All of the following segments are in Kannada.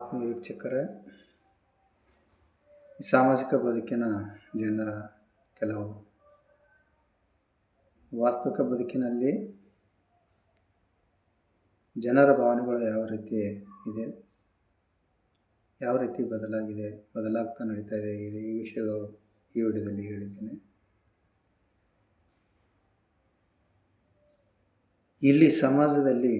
ವೀಕ್ಷಕರೇ ಸಾಮಾಜಿಕ ಬದುಕಿನ ಜನರ ಕೆಲವು ವಾಸ್ತವಿಕ ಬದುಕಿನಲ್ಲಿ ಜನರ ಭಾವನೆಗಳು ಯಾವ ರೀತಿ ಇದೆ, ಯಾವ ರೀತಿ ಬದಲಾಗಿದೆ, ಬದಲಾಗ್ತಾ ನಡೀತಾ ಇದೆ ಈ ವಿಷಯಗಳು ಈ ವಿಡಿಯೋದಲ್ಲಿ ಹೇಳಿದ್ದೇನೆ. ಇಲ್ಲಿ ಸಮಾಜದಲ್ಲಿ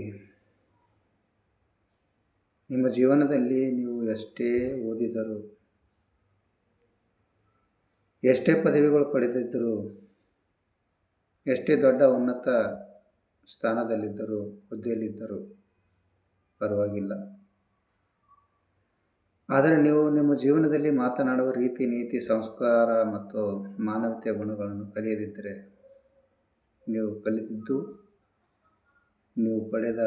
ನಿಮ್ಮ ಜೀವನದಲ್ಲಿ ನೀವು ಎಷ್ಟೇ ಓದಿದರು, ಎಷ್ಟೇ ಪದವಿಗಳು ಪಡೆದಿದ್ದರೂ, ಎಷ್ಟೇ ದೊಡ್ಡ ಉನ್ನತ ಸ್ಥಾನದಲ್ಲಿದ್ದರೂ, ಹುದ್ದೆಯಲ್ಲಿದ್ದರು ಪರವಾಗಿಲ್ಲ. ಆದರೆ ನೀವು ನಿಮ್ಮ ಜೀವನದಲ್ಲಿ ಮಾತನಾಡುವ ರೀತಿ, ನೀತಿ, ಸಂಸ್ಕಾರ ಮತ್ತು ಮಾನವೀಯ ಗುಣಗಳನ್ನು ಕಲಿಯದಿದ್ದರೆ ನೀವು ಕಲಿತಿದ್ದು, ನೀವು ಪಡೆದ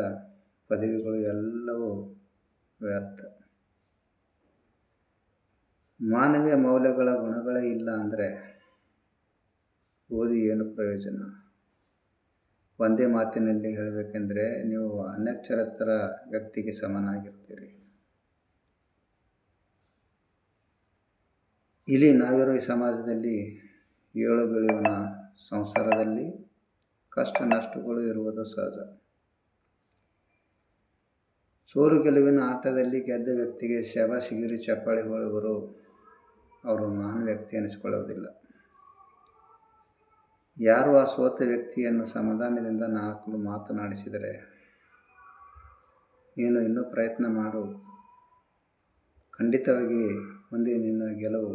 ಪದವಿಗಳು ಎಲ್ಲವೂ ವ್ಯರ್ಥ. ಮಾನವೀಯ ಮೌಲ್ಯಗಳ ಗುಣಗಳೇ ಇಲ್ಲ ಅಂದರೆ ಓದಿ ಏನು ಪ್ರಯೋಜನ? ಒಂದೇ ಮಾತಿನಲ್ಲಿ ಹೇಳಬೇಕೆಂದರೆ ನೀವು ಅನಕ್ಷರಸ್ಥರ ವ್ಯಕ್ತಿಗೆ ಸಮನಾಗಿರ್ತೀರಿ. ಇಲ್ಲಿ ನಾವಿರೋ ಈ ಸಮಾಜದಲ್ಲಿ ಏಳು ಬೀಳುವನ ಸಂಸಾರದಲ್ಲಿ ಕಷ್ಟ ನಷ್ಟಗಳು ಇರುವುದು ಸಹಜ. ಸೋಲು ಗೆಲುವಿನ ಆಟದಲ್ಲಿ ಗೆದ್ದ ವ್ಯಕ್ತಿಗೆ ಶಬಾಸಿಗಿರಿ ಚಪ್ಪಾಳೆ ಹೊಳುವರು ಅವರು ಮಹಾನ್ ವ್ಯಕ್ತಿ ಅನಿಸಿಕೊಳ್ಳುವುದಿಲ್ಲ ಯಾರು ಆ ಸೋತ ವ್ಯಕ್ತಿಯನ್ನು ಸಮಾಧಾನದಿಂದ ನಾಲ್ಕು ಮಾತನಾಡಿಸಿದರೆ ನೀನು ಇನ್ನೂ ಪ್ರಯತ್ನ ಮಾಡು. ಖಂಡಿತವಾಗಿ ಮುಂದೆ ನಿನ್ನ ಗೆಲುವು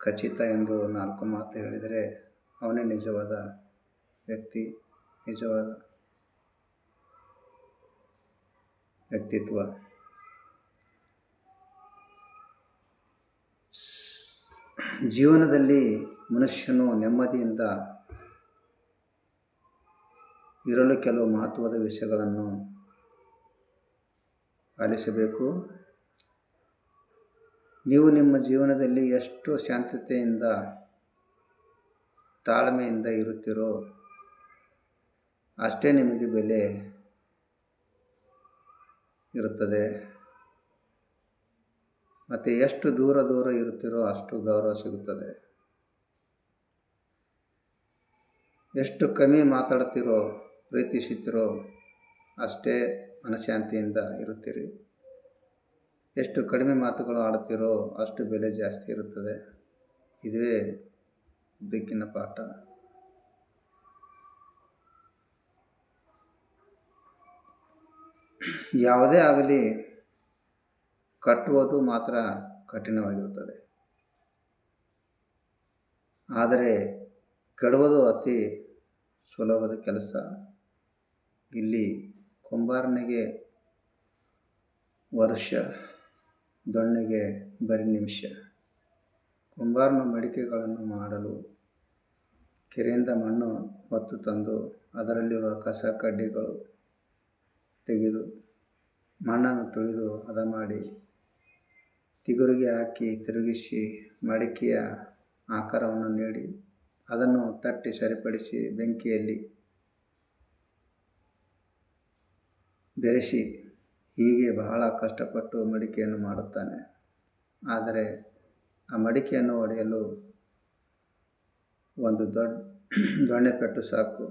ಖಚಿತ ಎಂದು ನಾಲ್ಕು ಮಾತು ಹೇಳಿದರೆ ಅವನೇ ನಿಜವಾದ ವ್ಯಕ್ತಿ, ನಿಜವಾದ ವ್ಯಕ್ತಿತ್ವ. ಜೀವನದಲ್ಲಿ ಮನುಷ್ಯನು ನೆಮ್ಮದಿಯಿಂದ ಇರಲು ಕೆಲವು ಮಹತ್ವದ ವಿಷಯಗಳನ್ನು ಪಾಲಿಸಬೇಕು ನೀವು ನಿಮ್ಮ ಜೀವನದಲ್ಲಿ ಎಷ್ಟು ಶಾಂತತೆಯಿಂದ, ತಾಳ್ಮೆಯಿಂದ ಇರುತ್ತೀರೋ ಅಷ್ಟೇ ನಿಮಗೆ ಬೆಲೆ ಇರುತ್ತದೆ. ಮತ್ತು ಎಷ್ಟು ದೂರ ದೂರ ಇರುತ್ತೀರೋ ಅಷ್ಟು ಗೌರವ ಸಿಗುತ್ತದೆ. ಎಷ್ಟು ಕಮ್ಮಿ ಮಾತಾಡ್ತಿರೋ ಪ್ರೀತಿಸುತ್ತಿರೋ ಅಷ್ಟೇ ಮನಃಶಾಂತಿಯಿಂದ ಇರುತ್ತೀರಿ. ಎಷ್ಟು ಕಡಿಮೆ ಮಾತುಗಳು ಆಡ್ತಿರೋ ಅಷ್ಟು ಬೆಲೆ ಜಾಸ್ತಿ ಇರುತ್ತದೆ. ಇದುವೇ ಬದುಕಿನ ಪಾಠ. ಯಾವುದೇ ಆಗಲಿ ಕಟ್ಟುವುದು ಮಾತ್ರ ಕಠಿಣವಾಗಿರುತ್ತದೆ. ಆದರೆ ಕೆಡುವುದು ಅತಿ ಸುಲಭದ ಕೆಲಸ. ಇಲ್ಲಿ ಕುಂಬಾರನಿಗೆ ವರ್ಷ, ದೊಣ್ಣೆಗೆ ಬರೀ ನಿಮಿಷ. ಕುಂಬಾರನ ಮಡಿಕೆಗಳನ್ನು ಮಾಡಲು ಕೆರೆಯಿಂದ ಮಣ್ಣು ಹೊತ್ತು ತಂದು ಅದರಲ್ಲಿರುವ ಕಸ ಕಡ್ಡಿಗಳು ತೆಗೆದು ಮಣ್ಣನ್ನು ತೊಳೆದು ಹದ ಮಾಡಿ ತಿಗುರಿಗೆ ಹಾಕಿ ತಿರುಗಿಸಿ ಮಡಿಕೆಯ ಆಕಾರವನ್ನು ನೀಡಿ ಅದನ್ನು ತಟ್ಟಿ ಸರಿಪಡಿಸಿ ಬೆಂಕಿಯಲ್ಲಿ ಬೆರೆಸಿ ಹೀಗೆ ಬಹಳ ಕಷ್ಟಪಟ್ಟು ಮಡಿಕೆಯನ್ನು ಮಾಡುತ್ತಾನೆ. ಆದರೆ ಆ ಮಡಿಕೆಯನ್ನು ಒಡೆಯಲು ಒಂದು ದೊಡ್ಡ ದೊಣ್ಣೆ ಪೆಟ್ಟು ಸಾಕು.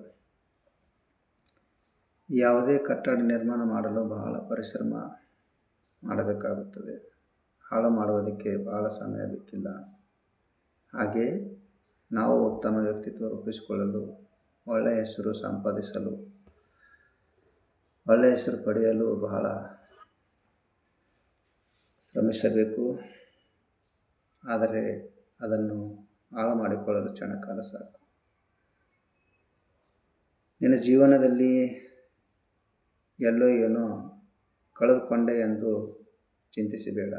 ಯಾವುದೇ ಕಟ್ಟಡ ನಿರ್ಮಾಣ ಮಾಡಲು ಬಹಳ ಪರಿಶ್ರಮ ಮಾಡಬೇಕಾಗುತ್ತದೆ. ಹಾಳು ಮಾಡುವುದಕ್ಕೆ ಬಹಳ ಸಮಯ ಬೇಕಿಲ್ಲ. ಹಾಗೆ ನಾವು ಉತ್ತಮ ವ್ಯಕ್ತಿತ್ವ ರೂಪಿಸಿಕೊಳ್ಳಲು ಒಳ್ಳೆಯ ಹೆಸರು ಸಂಪಾದಿಸಲು ಒಳ್ಳೆಯ ಹೆಸರು ಪಡೆಯಲು ಬಹಳ ಶ್ರಮಿಸಬೇಕು. ಆದರೆ ಅದನ್ನು ಹಾಳು ಮಾಡಿಕೊಳ್ಳಲು ಕ್ಷಣಕಾಲ ಸಾಕು. ನಿನ್ನ ಜೀವನದಲ್ಲಿ ಎಲ್ಲೋ ಏನೋ ಕಳೆದುಕೊಂಡೆ ಎಂದು ಚಿಂತಿಸಬೇಡ,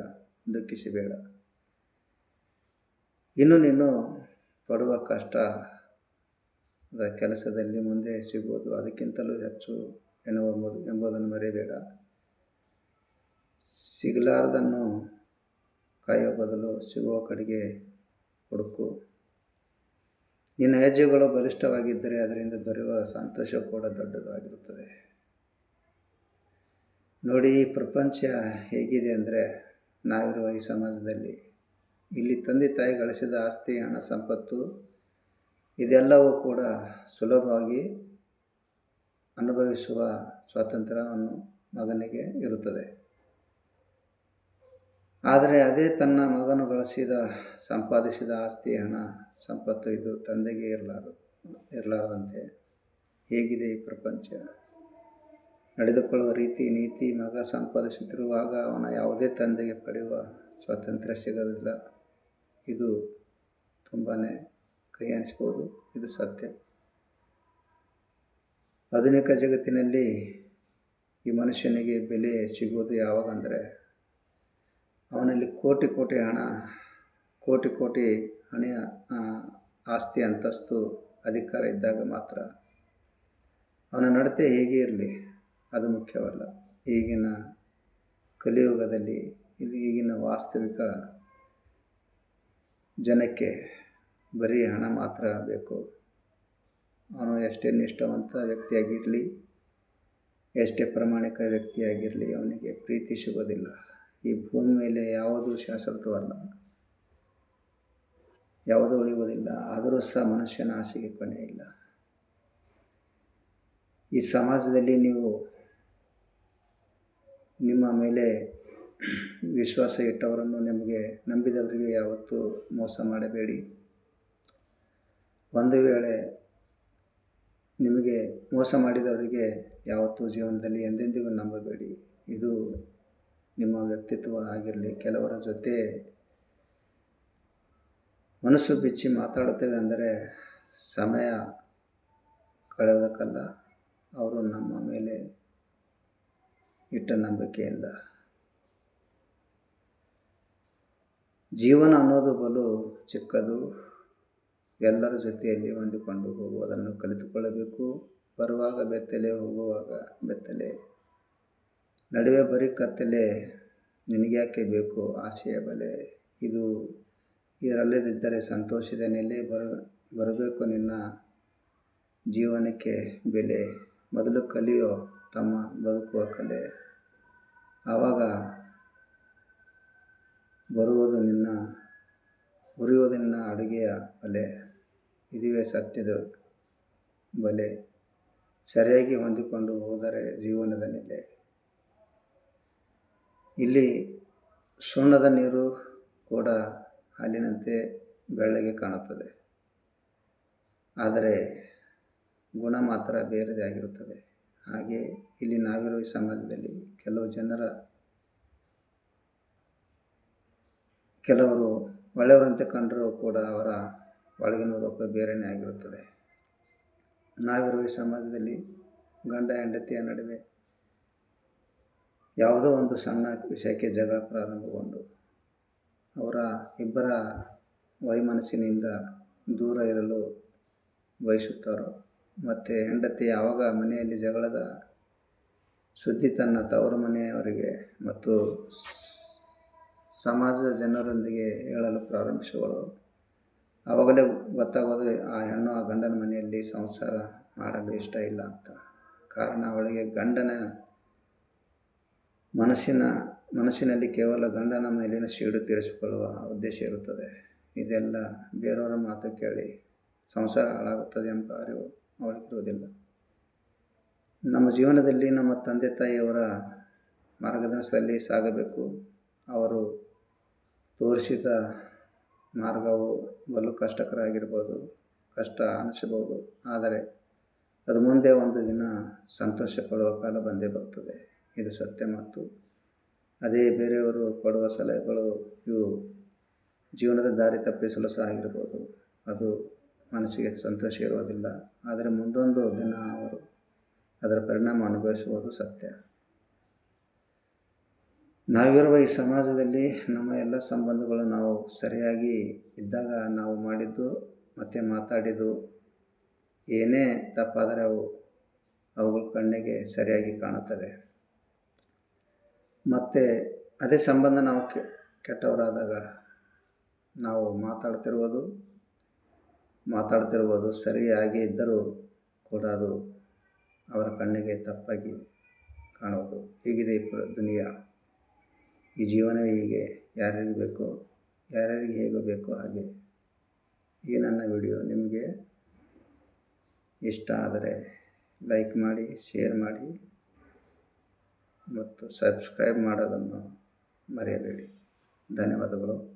ದುಃಖಿಸಬೇಡ. ಇನ್ನು ನೀನು ಪಡುವ ಕಷ್ಟದ ಕೆಲಸದಲ್ಲಿ ಮುಂದೆ ಸಿಗೋದು ಅದಕ್ಕಿಂತಲೂ ಹೆಚ್ಚು ಎನ್ನುವಂಬುದು ಎಂಬುದನ್ನು ಮರೆಯಬೇಡ. ಸಿಗಲಾರದನ್ನು ಕಾಯುವ ಬದಲು ಸಿಗುವ ಕಡೆಗೆ ಹುಡುಕು. ನಿನ್ನ ಹೆಜ್ಜೆಗಳು ಬಲಿಷ್ಠವಾಗಿದ್ದರೆ ಅದರಿಂದ ದೊರೆಯುವ ಸಂತೋಷ ಕೂಡ ದೊಡ್ಡದಾಗಿರುತ್ತದೆ. ನೋಡಿ ಪ್ರಪಂಚ ಹೇಗಿದೆ ಅಂದರೆ ನಾವಿರುವ ಈ ಸಮಾಜದಲ್ಲಿ ಇಲ್ಲಿ ತಂದೆ ತಾಯಿ ಗಳಿಸಿದ ಆಸ್ತಿ, ಹಣ, ಸಂಪತ್ತು ಇದೆಲ್ಲವೂ ಕೂಡ ಸುಲಭವಾಗಿ ಅನುಭವಿಸುವ ಸ್ವಾತಂತ್ರ್ಯವನ್ನು ಮಗನಿಗೆ ಇರುತ್ತದೆ. ಆದರೆ ಅದೇ ತನ್ನ ಮಗನು ಗಳಿಸಿದ, ಸಂಪಾದಿಸಿದ ಆಸ್ತಿ, ಹಣ, ಸಂಪತ್ತು ಇದು ತಂದೆಗೆ ಇರಲಾರದು ಇರಲಾರದಂತೆ ಹೇಗಿದೆ ಈ ಪ್ರಪಂಚ? ನಡೆದುಕೊಳ್ಳುವ ರೀತಿ, ನೀತಿ, ಮಗ ಸಂಪಾದಿಸುತ್ತಿರುವಾಗ ಅವನ ಯಾವುದೇ ತಂದೆಗೆ ಪಡೆಯುವ ಸ್ವಾತಂತ್ರ್ಯ ಸಿಗೋದಿಲ್ಲ ಇದು ತುಂಬಾ ಕೈ ಅನಿಸ್ಬೋದು. ಇದು ಸತ್ಯ. ಆಧುನಿಕ ಜಗತ್ತಿನಲ್ಲಿ ಈ ಮನುಷ್ಯನಿಗೆ ಬೆಲೆ ಸಿಗೋದು ಯಾವಾಗ ಅಂದರೆ, ಅವನಲ್ಲಿ ಕೋಟಿ ಕೋಟಿ ಹಣ, ಕೋಟಿ ಕೋಟಿ ಹಣೆಯ ಆಸ್ತಿ ಅಂತಸ್ತು ಅಧಿಕಾರ ಇದ್ದಾಗ ಮಾತ್ರ ಅವನ ನಡತೆ ಹೇಗೆ ಇರಲಿ. ಅದು ಮುಖ್ಯವಲ್ಲ. ಈಗಿನ ಕಲಿಯುಗದಲ್ಲಿ ಇಲ್ಲಿ ಈಗಿನ ವಾಸ್ತವಿಕ ಜನಕ್ಕೆ ಬರೀ ಹಣ ಮಾತ್ರ ಬೇಕು. ಅವನು ಎಷ್ಟೇ ನಿಷ್ಠಾವಂತ ವ್ಯಕ್ತಿಯಾಗಿರಲಿ, ಎಷ್ಟೇ ಪ್ರಾಮಾಣಿಕ ವ್ಯಕ್ತಿಯಾಗಿರಲಿ, ಅವನಿಗೆ ಪ್ರೀತಿ ಸಿಗೋದಿಲ್ಲ. ಈ ಭೂಮಿ ಮೇಲೆ ಯಾವುದೂ ಶಾಶ್ವತವಲ್ಲ ಯಾವುದೂ ಉಳಿಯುವುದಿಲ್ಲ. ಆದರೂ ಸಹ ಮನುಷ್ಯನ ಆಸೆಗೆ ಕೊನೆ ಇಲ್ಲ ಈ ಸಮಾಜದಲ್ಲಿ ನೀವು ನಿಮ್ಮ ಮೇಲೆ ವಿಶ್ವಾಸ ಇಟ್ಟವರನ್ನು ನಿಮಗೆ ನಂಬಿದವರಿಗೆ ಯಾವತ್ತೂ ಮೋಸ ಮಾಡಬೇಡಿ. ಒಂದು ವೇಳೆ ನಿಮಗೆ ಮೋಸ ಮಾಡಿದವರಿಗೆ ಯಾವತ್ತೂ ಜೀವನದಲ್ಲಿ ಎಂದೆಂದಿಗೂ ನಂಬಬೇಡಿ. ಇದು ನಿಮ್ಮ ವ್ಯಕ್ತಿತ್ವ ಆಗಿರಲಿ, ಕೆಲವರ ಜೊತೆ ಮನಸ್ಸು ಬಿಚ್ಚಿ ಮಾತಾಡುತ್ತೇವೆ ಅಂದರೆ ಸಮಯ ಕಳೆಯೋದಕ್ಕಲ್ಲ. ಅವರು ನಮ್ಮ ಮೇಲೆ ಇಟ್ಟ ನಂಬಿಕೆಯಿಂದ ಜೀವನ ಅನ್ನೋದು ಬಲು ಚಿಕ್ಕದು. ಎಲ್ಲರ ಜೊತೆಯಲ್ಲಿ ಹೊಂದಿಕೊಂಡು ಹೋಗುವುದನ್ನು ಕಲಿತುಕೊಳ್ಳಬೇಕು. ಬರುವಾಗ ಬೆತ್ತಲೆ ಹೋಗುವಾಗ ಬೆತ್ತಲೆ. ನಡುವೆ ಬರೀ ಕತ್ತಲೆ. ನಿನಗ್ಯಾಕೆ ಬೇಕು? ಆಸೆಯ ಬಲೆ. ಇದು ಇರಲ್ಲದಿದ್ದರೆ ಸಂತೋಷದ ನೆಲೆ ಬರ, ಬರಬೇಕು ನಿನ್ನ ಜೀವನಕ್ಕೆ ಬೆಲೆ. ಮೊದಲು ಕಲಿಯೋ ತಮ್ಮ ಬದುಕುವ ಕಲೆ. ಆವಾಗ ಬರುವುದು ನಿನ್ನ, ಉರಿಯುವುದು ನಿನ್ನ ಅಡುಗೆಯ ಬಲೆ. ಇದುವೇ ಸತ್ಯದ ಬಲೆ. ಸರಿಯಾಗಿ ಹೊಂದಿಕೊಂಡು ಹೋದರೆ ಜೀವನದ ನೆಲೆ. ಇಲ್ಲಿ ಸುಣ್ಣದ ನೀರು ಕೂಡ ಹಾಲಿನಂತೆ ಬೆಳ್ಳಗೆ ಕಾಣುತ್ತದೆ. ಆದರೆ ಗುಣ ಮಾತ್ರ ಬೇರೆದೇ ಆಗಿರುತ್ತದೆ. ಹಾಗೆ ಇಲ್ಲಿ ನಾವಿರುವ ಈ ಸಮಾಜದಲ್ಲಿ ಕೆಲವು ಜನರ, ಕೆಲವರು ಒಳ್ಳೆಯವರಂತೆ ಕಂಡರೂ ಕೂಡ ಅವರ ಒಳಗಿನ ರೂಪ ಬೇರೆಯೇ ಆಗಿರುತ್ತದೆ. ನಾವಿರುವ ಈ ಸಮಾಜದಲ್ಲಿ ಗಂಡ, ಹೆಂಡತಿಯ ನಡುವೆ ಯಾವುದೋ ಒಂದು ಸಣ್ಣ ವಿಷಯಕ್ಕೆ ಜಗಳ ಪ್ರಾರಂಭಗೊಂಡು ಅವರ ಇಬ್ಬರ ವೈಮನಸ್ಸಿನಿಂದ ದೂರ ಇರಲು ಬಯಸುತ್ತಾರೋ ಮತ್ತು ಹೆಂಡತಿ ಯಾವಾಗ ಮನೆಯಲ್ಲಿ ಜಗಳದ ಸುದ್ದಿ ತನ್ನ ತವರು ಮನೆಯವರಿಗೆ ಮತ್ತು ಸಮಾಜದ ಜನರೊಂದಿಗೆ ಹೇಳಲು ಪ್ರಾರಂಭಿಸುವಳು. ಆವಾಗಲೇ ಗೊತ್ತಾಗೋದು ಆ ಹೆಣ್ಣು ಆ ಗಂಡನ ಮನೆಯಲ್ಲಿ ಸಂಸಾರ ಮಾಡಲು ಇಷ್ಟ ಇಲ್ಲ ಅಂತ. ಕಾರಣ ಅವಳಿಗೆ ಗಂಡನ ಮನಸ್ಸಿನ, ಮನಸ್ಸಿನಲ್ಲಿ ಕೇವಲ ಗಂಡನ ಮೇಲಿನ ಸೀಡು ತೀರಿಸಿಕೊಳ್ಳುವ ಉದ್ದೇಶ ಇರುತ್ತದೆ. ಇದೆಲ್ಲ ಬೇರೆಯವರ ಮಾತು ಕೇಳಿ ಸಂಸಾರ ಹಾಳಾಗುತ್ತದೆ ಎಂಬ ಅರಿವು ಅವಳಿಗಿರುವುದಿಲ್ಲ ನಮ್ಮ ಜೀವನದಲ್ಲಿ ನಮ್ಮ ತಂದೆ ತಾಯಿಯವರ ಮಾರ್ಗದರ್ಶನದಲ್ಲಿ ಸಾಗಬೇಕು. ಅವರು ತೋರಿಸಿದ ಮಾರ್ಗವು ಬಲು ಕಷ್ಟಕರ ಆಗಿರ್ಬೋದು ಕಷ್ಟ ಅನಿಸಬಹುದು. ಆದರೆ ಅದು ಮುಂದೆ ಒಂದು ದಿನ ಸಂತೋಷ ಪಡುವ ಕಾಲ ಬಂದೇ ಬರ್ತದೆ ಇದು ಸತ್ಯ ಮತ್ತು ಅದೇ ಬೇರೆಯವರು ಕೊಡುವ ಸಲಹೆಗಳು ಇವು. ಜೀವನದ ದಾರಿ ತಪ್ಪಿಸಲು ಸಹ ಆಗಿರ್ಬೋದು. ಅದು ಮನಸ್ಸಿಗೆ ಸಂತೋಷ ಇರುವುದಿಲ್ಲ. ಆದರೆ ಮುಂದೊಂದು ದಿನ ಅವರು ಅದರ ಪರಿಣಾಮ ಅನುಭವಿಸುವುದು ಸತ್ಯ. ನಾವಿರುವ ಈ ಸಮಾಜದಲ್ಲಿ ನಮ್ಮ ಎಲ್ಲ ಸಂಬಂಧಗಳು ನಾವು ಸರಿಯಾಗಿ ಇದ್ದಾಗ ನಾವು ಮಾಡಿದ್ದು, ಮತ್ತು ಮಾತಾಡಿದ್ದು ಏನೇ ತಪ್ಪಾದರೆ ಅವು, ಅವುಗಳ ಕಣ್ಣಿಗೆ ಸರಿಯಾಗಿ ಕಾಣುತ್ತದೆ ಮತ್ತು ಅದೇ ಸಂಬಂಧ ನಾವು ಕೆಟ್ಟವರಾದಾಗ ನಾವು ಮಾತಾಡ್ತಿರ್ಬೋದು ಮಾತಾಡ್ತಿರ್ಬೋದು, ಸರಿಯಾಗಿ ಇದ್ದರೂ ಕೂಡ ಅದು ಅವರ ಕಣ್ಣಿಗೆ ತಪ್ಪಾಗಿ ಕಾಣುವುದು. ಹೀಗಿದೆ ಈ ದುನಿಯಾ. ಈ ಜೀವನವೇ ಹೀಗೆ, ಯಾರ್ಯಾರಿಗೆ ಬೇಕೋ, ಯಾರ್ಯಾರಿಗೆ ಹೇಗೆ ಬೇಕೋ ಹಾಗೆ. ಈ ನನ್ನ ವಿಡಿಯೋ ನಿಮಗೆ ಇಷ್ಟ ಆದರೆ ಲೈಕ್ ಮಾಡಿ, ಶೇರ್ ಮಾಡಿ ಮತ್ತು ಸಬ್ಸ್ಕ್ರೈಬ್ ಮಾಡೋದನ್ನು ಮರೆಯಬೇಡಿ. ಧನ್ಯವಾದಗಳು.